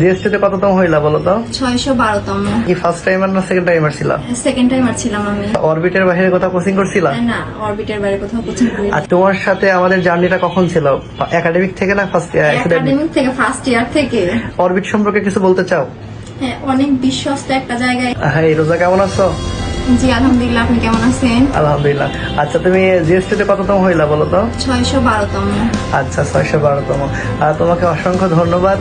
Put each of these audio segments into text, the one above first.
জিএসটিতে কততম হইলা বলো তো ছয়শো বারোতম। কি ফার্স্ট টাইমার না সেকেন্ড টাইমার ছিল? সেকেন্ড টাইমার ছিলাম আমি। অরবিটের বাইরে কোথাও কোচিং করছিলা? না অরবিটের বাইরে কোথাও কোচিং করি আর তোমার সাথে আমাদের জার্নিটা কখন ছিল? একাডেমিক থেকে না ফার্স্ট একাডেমিক থেকে ফার্স্ট ইয়ার থেকে। অরবিট সম্পর্কে কিছু বলতে চাও? হ্যাঁ, অনেক বিশ্বস্ত একটা জায়গায়। হ্যাঁ রোজা কেমন আছো? জি আলহামদুলিল্লাহ আপনি কেমন আছেন? আলহামদুলিল্লাহ। আচ্ছা তুমি জিএসটিতে কততম হইলা বলো তো? ছয়শো বারোতম। আচ্ছা ছয়শো বারোতম। তোমাকে অসংখ্য ধন্যবাদ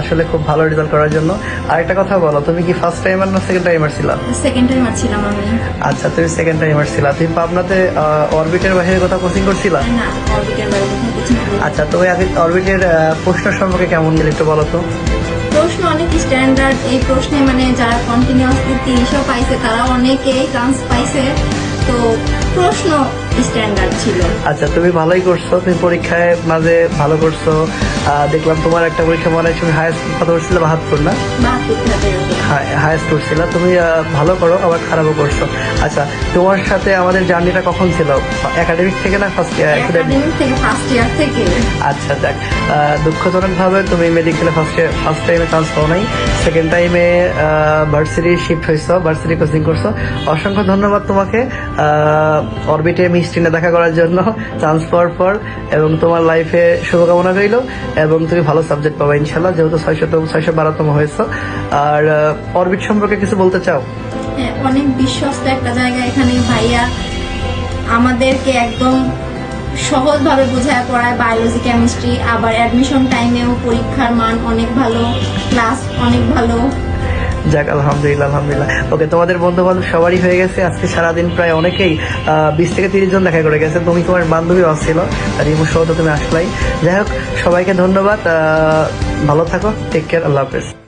আসলে খুব ভালো রেজাল্ট করার জন্য। আরেকটা কথা বলো তুমি কি ফার্স্ট টাইমার না সেকেন্ড টাইমার ছিলা? সেকেন্ড টাইমার ছিলাম আমি। আচ্ছা তুমি সেকেন্ড টাইমার ছিলা। তুমি পাবনাতে অরবিটের বাইরে কোথাও কোচিং করছিলা? না অরবিটের বাইরে কোচিং আচ্ছা তুমি আগে অরবিটের প্রশ্ন সম্পর্কে কেমন একটু বলো তো? প্রশ্ন অনেক স্ট্যান্ডার্ড এই প্রশ্নে মানে যারা কন্টিনিউয়াসলি তিনশো পাইছে তারা অনেকেই চান্স পাইছে। তো প্রশ্ন স্ট্যান্ডার্ড ছিল। আচ্ছা তুমি ভালোই করছ তুমি পরীক্ষায় মাঝে ভালো করছ। দেখলাম তোমার একটা পরীক্ষা মনে হয় তুমি হায়েস্ট কত করছিল বাহাত্তর না? হায়েস্ট করছিল তুমি ভালো করো আবার খারাপও করছ। আচ্ছা তোমার সাথে আমাদের জার্নিটা কখন ছিল? একাডেমিক থেকে না ফার্স্ট একাডেমিক থেকে ফার্স্ট ইয়ার থেকে। আচ্ছা দেখ দুঃখজনক ভাবে তুমি মেডিকেলে ফার্স্ট ইয়ার ফার্স্ট টাইমে চান্স পাও নাই। সেকেন্ড টাইমে ভার্সিটি শিফট হয়েছো ভার্সিটি কোচিং করছ। অসংখ্য ধন্যবাদ তোমাকে। অরবিটে মিস্টিনে দেখা করার জন্য চান্স পাওয়ার পর এবং তোমার লাইফে শুভকামনা রইল এবং তুমি ভালো সাবজেক্ট পাবে ইনশাল্লাহ যেহেতু ছয়শতম ছয়শো বারোতম হয়েছো। আর অরবিট সম্পর্কে কিছু বলতে চাও? হ্যাঁ, অনেক বিশ্বস্ত একটা জায়গা এখানে ভাইয়া। আমাদেরকে একদম সহজভাবে বোঝায় পড়ায় বায়োলজি কেমিস্ট্রি আবার অ্যাডমিশন টাইমেও পরীক্ষার মান অনেক ভালো ক্লাস অনেক ভালো। যাক, আলহামদুলিল্লাহ আলহামদুলিল্লাহ। ওকে তোমাদের বন্ধু বান্ধব সবারই হয়ে গেছে। আজকে সারাদিন প্রায় অনেকেই বিশ থেকে তিরিশ জন দেখা করে গেছে। তুমি তোমার বান্ধবী আসছিল আর এই সহ তুমি আসলাই। যাই হোক, সবাইকে ধন্যবাদ। ভালো থাকো টেক কেয়ার আল্লাহ হাফেজ।